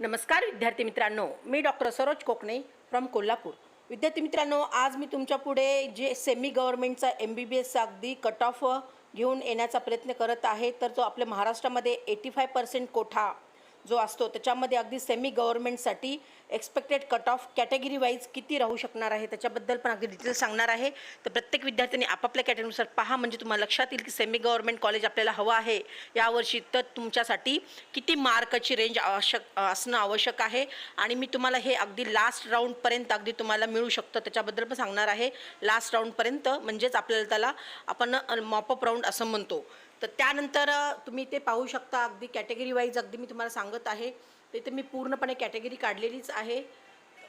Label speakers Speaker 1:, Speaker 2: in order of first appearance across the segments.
Speaker 1: नमस्कार विद्यार्थी मित्रांनो. मी डॉक्टर सरोज कोकणे फ्रॉम कोल्हापूर. विद्यार्थी मित्रांनो आज मी तुमच्यापुढे जे सेमी गव्हर्नमेंटचा एम बी बी एसचा अगदी कट ऑफ घेऊन येण्याचा प्रयत्न करत आहे तर जो आपल्या महाराष्ट्रामध्ये एटी फाय पर्सेंट कोठा जो असतो त्याच्यामध्ये अगदी semi गव्हर्नमेंटसाठी expected cut off category wise किती राहू शकणार आहे? त्याच्याबद्दल पण अगदी डिटेल्स सांगणार आहे. तर प्रत्येक विद्यार्थ्यांनी आपापल्या कॅटेगरीनुसार पहा. म्हणजे तुम्हाला लक्षात येईल की सेमी गव्हर्नमेंट कॉलेज आपल्याला हवं आहे. यावर्षी तर तुमच्यासाठी किती मार्काची रेंज आवश्यक असणं आवश्यक आहे. आणि मी तुम्हाला हे अगदी लास्ट राऊंडपर्यंत अगदी तुम्हाला मिळू शकतं. त्याच्याबद्दल पण सांगणार आहे. लास्ट राऊंडपर्यंत म्हणजेच आपल्याला त्याला आपण मॉपअप राऊंड असं म्हणतो. तर त्यानंतर तुम्ही ते पाहू शकता. अगदी कॅटेगरी वाईज अगदी मी तुम्हाला सांगत आहे. तर इथे मी पूर्णपणे कॅटेगरी काढलेलीच आहे.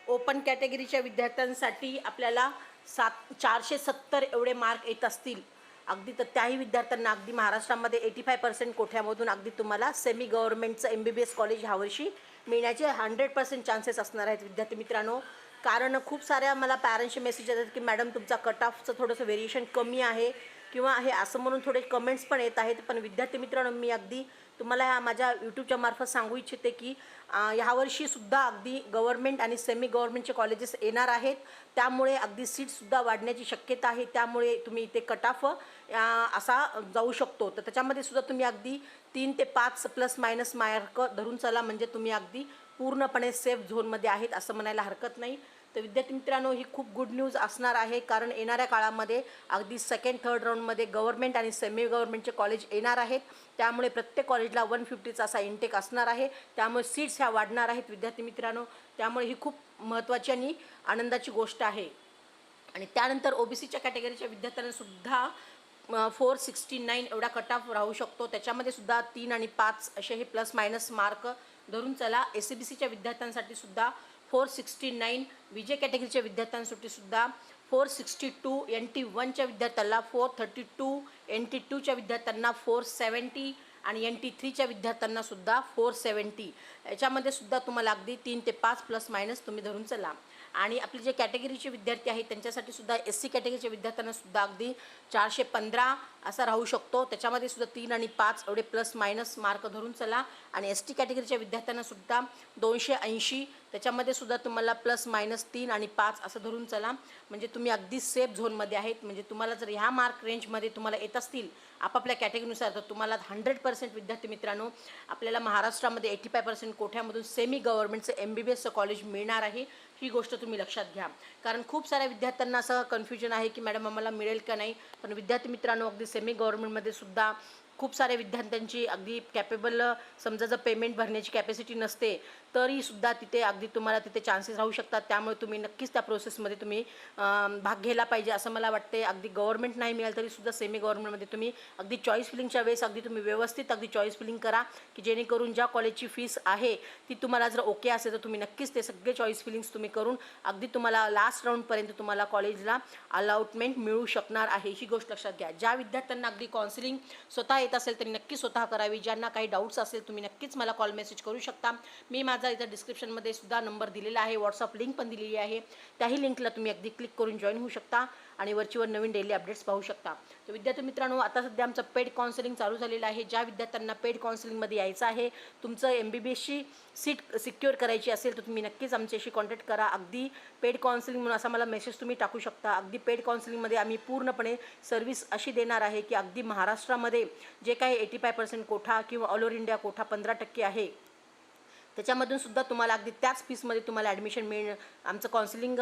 Speaker 1: ओपन कॅटेगरीच्या विद्यार्थ्यांसाठी आपल्याला सात चारशे सत्तर एवढे मार्क येत असतील. अगदी तर त्याही विद्यार्थ्यांना अगदी महाराष्ट्रामध्ये एटी फाय पर्सेंट कोठ्यामधून अगदी तुम्हाला semi गव्हर्नमेंटचं M B B S college ह्यावर्षी मिळण्याचे हंड्रेड पर्सेंट चान्सेस असणार आहेत विद्यार्थी मित्रांनो. कारण खूप साऱ्या मला पॅरेंट्सचे मेसेज येतात की मॅडम तुमचा कट ऑफचं थोडंसं व्हेरिएशन कमी आहे. किंवा हे असं म्हणून थोडे कमेंट्स पण येत आहेत. पण विद्यार्थी मित्रांनो मी अगदी तुम्हाला ह्या माझ्या यूट्यूबच्या मार्फत सांगू इच्छिते की ह्यावर्षीसुद्धा अगदी गव्हर्मेंट आणि सेमी गव्हर्मेंटचे कॉलेजेस येणार आहेत. त्यामुळे अगदी सीटसुद्धा वाढण्याची शक्यता आहे. त्यामुळे तुम्ही इथे कट ऑफ असा जाऊ शकतो. तर त्याच्यामध्ये सुद्धा तुम्ही अगदी तीन ते पाच प्लस मायनस मार्क धरून चला. म्हणजे तुम्ही अगदी पूर्णपणे सेफ झोनमध्ये आहेत असं म्हणायला हरकत नाही. तर विद्यार्थी मित्रांनो ही खूप गुड न्यूज असणार आहे. कारण येणाऱ्या काळामध्ये अगदी सेकंड थर्ड राऊंडमध्ये गव्हर्नमेंट आणि सेमी गव्हर्नमेंटचे कॉलेज येणार आहेत. त्यामुळे प्रत्येक कॉलेजला वन फिफ्टीचा असा इंटेक असणार आहे. त्यामुळे सीट्स ह्या वाढणार आहेत विद्यार्थी मित्रांनो. त्यामुळे ही खूप महत्त्वाची आणि आनंदाची गोष्ट आहे. आणि त्यानंतर ओ बी सीच्या कॅटेगरीच्या विद्यार्थ्यांनासुद्धा फोर सिक्स्टी नाईन एवढा कट ऑफ राहू शकतो. त्याच्यामध्ये सुद्धा तीन आणि पाच असे हे प्लस मायनस मार्क धरून चला. एस सी बी सीच्या विद्यार्थ्यांसाठी सुद्धा four sixty nine V J कॅटेगरीच्या विद्यार्थ्यांसाठी सुद्धा four sixty two N T वनच्या विद्यार्थ्यांना four thirty two N T टूच्या विद्यार्थ्यांना फोर सेवन्टी आणि एन टी थ्रीच्या विद्यार्थ्यांनासुद्धा फोर सेवन्टी याच्यामध्ये सुद्धा तुम्हाला अगदी तीन ते पाच प्लस मायनस तुम्ही धरून चला. आणि आपले जे कॅटेगरीचे विद्यार्थी आहेत त्यांच्यासाठी सुद्धा एस सी कॅटेगरीच्या विद्यार्थ्यांना सुद्धा अगदी चारशे पंधरा असा राहू शकतो. त्याच्यामध्ये सुद्धा तीन आणि पाच एवढे प्लस मायनस मार्क धरून चला. आणि एस टी कॅटेगरीच्या विद्यार्थ्यांना सुद्धा दोनशे ऐंशी त्याच्यामध्ये सुद्धा तुम्हाला प्लस मायनस तीन आणि पाच असं धरून चला. म्हणजे तुम्ही अगदी सेफ झोनमध्ये आहेत. म्हणजे तुम्हाला जर ह्या मार्क रेंजमध्ये तुम्हाला येत असतील आपापल्या कॅटेगरीनुसार तर तुम्हाला हंड्रेड पर्सेंट विद्यार्थी मित्रांनो आपल्याला महाराष्ट्रामध्ये एटी फाय पर्सेंट कोठ्यामधून सेमी गव्हर्नमेंटचं एम बी बी एसचं कॉलेज मिळणार आहे. ही गोष्ट तुम्ही लक्षात घ्या. कारण खूप साऱ्या विद्यार्थ्यांना असं कन्फ्युजन आहे की मॅडम आम्हाला मिळेल का नाही. पण विद्यार्थी मित्रांनो अगदी सेमी गव्हर्नमेंटमध्ये सुद्धा खूप साऱ्या विद्यार्थ्यांची अगदी कॅपेबल समजा जर पेमेंट भरण्याची कॅपॅसिटी नसते तरीसुद्धा तिथे अगदी तुम्हाला तिथे चान्सेस राहू शकतात. त्यामुळे तुम्ही नक्कीच त्या प्रोसेसमध्ये तुम्ही भाग घ्यायला पाहिजे असं मला वाटते अगदी गव्हर्मेंट नाही मिळालं तरीसुद्धा सेमी गव्हर्नमेंटमध्ये तुम्ही अगदी चॉईस फिलिंगच्या वेळेस अगदी तुम्ही व्यवस्थित अगदी चॉईस फिलिंग करा की जेणेकरून ज्या कॉलेजची फीस आहे ती तुम्हाला जर ओके असेल तर तुम्ही नक्कीच ते सगळे चॉईस फिलिंग्स तुम्ही करून अगदी तुम्हाला लास्ट राऊंडपर्यंत तुम्हाला कॉलेजला अलाउटमेंट मिळू शकणार आहे. ही गोष्ट लक्षात घ्या. ज्या विद्यार्थ्यांना अगदी काउन्सिलिंग स्वतः माहीत असेल तरी नक्की स्वतः करावी. ज्यांना काही डाऊट्स असेल तुम्ही नक्कीच मला कॉल मेसेज करू शकता. मी माझा इथं डिस्क्रिप्शनमध्ये सुद्धा नंबर दिलेला आहे. व्हॉट्सअप लिंक पण दिलेली आहे. त्याही लिंकला तुम्ही अगदी क्लिक करून जॉईन होऊ शकता आणि वरचीवर नवीन डेली अपडेट्स पाहू शकता. तर विद्यार्थी मित्रांनो आता सध्या आमचं पेड काउन्सिलिंग चालू झालेलं आहे. ज्या विद्यार्थ्यांना पेड काउन्सिलिंगमध्ये यायचं आहे तुमचं एम बी बी एसची सीट सिक्युअर करायची असेल तर तुम्ही नक्कीच आमच्याशी कॉन्टॅक्ट करा. अगदी पेड काउन्सिलिंग म्हणून असा मला मेसेज तुम्ही टाकू शकता. अगदी पेड काउन्सिलिंगमध्ये आम्ही पूर्णपणे सर्व्हिस अशी देणार आहे की अगदी महाराष्ट्रामध्ये जे काही एटी फाय पर्सेंट कोठा किंवा ऑल ओव्हर इंडिया कोठा पंधरा टक्के आहे त्याच्यामधून सुद्धा तुम्हाला अगदी त्याच फीसमध्ये तुम्हाला ॲडमिशन मिळणं आमचं काउन्सिलिंग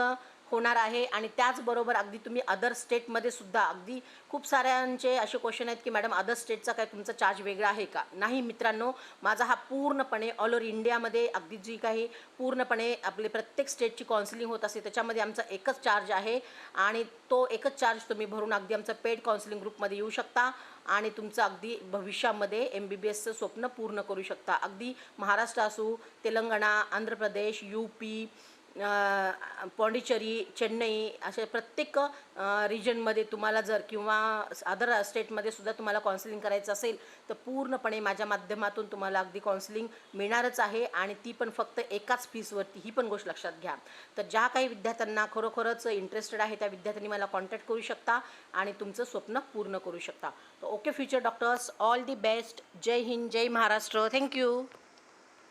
Speaker 1: होणार आहे आणि त्याचबरोबर अगदी तुम्ही अदर स्टेटमध्ये सुद्धा अगदी खूप साऱ्यांचे असे क्वेश्चन आहेत की मॅडम अदर स्टेटचा काय तुमचा चार्ज वेगळा आहे का? नाही मित्रांनो माझा हा पूर्णपणे ऑल ओव्हर इंडियामध्ये अगदी जी काही पूर्णपणे आपले प्रत्येक स्टेटची काउन्सिलिंग होत असते त्याच्यामध्ये आमचा एकच चार्ज आहे आणि तो एकच चार्ज तुम्ही भरून अगदी आमचं पेड काउन्सिलिंग ग्रुपमध्ये येऊ शकता आणि तुमचं अगदी भविष्यामध्ये एम बी बी एसचं स्वप्न पूर्ण करू शकता. अगदी महाराष्ट्र असू तेलंगणा आंध्र प्रदेश यू पी पॉंडिचेरी चेन्नई अशा प्रत्येक रिजनमध्ये तुम्हाला जर किंवा अदर स्टेटमध्ये सुद्धा तुम्हाला काउन्सिलिंग करायचं असेल तर पूर्णपणे माझ्या माध्यमातून तुम्हाला अगदी काउन्सिलिंग मिळणारच आहे आणि ती पण फक्त एकाच फीसवरती ही पण गोष्ट लक्षात घ्या. तर ज्या काही विद्यार्थ्यांना खरोखरच इंटरेस्टेड आहे त्या विद्यार्थ्यांनी मला कॉन्टॅक्ट करू शकता आणि तुमचं स्वप्न पूर्ण करू शकता. तर okay future doctors all the best जय हिंद जय महाराष्ट्र. Thank you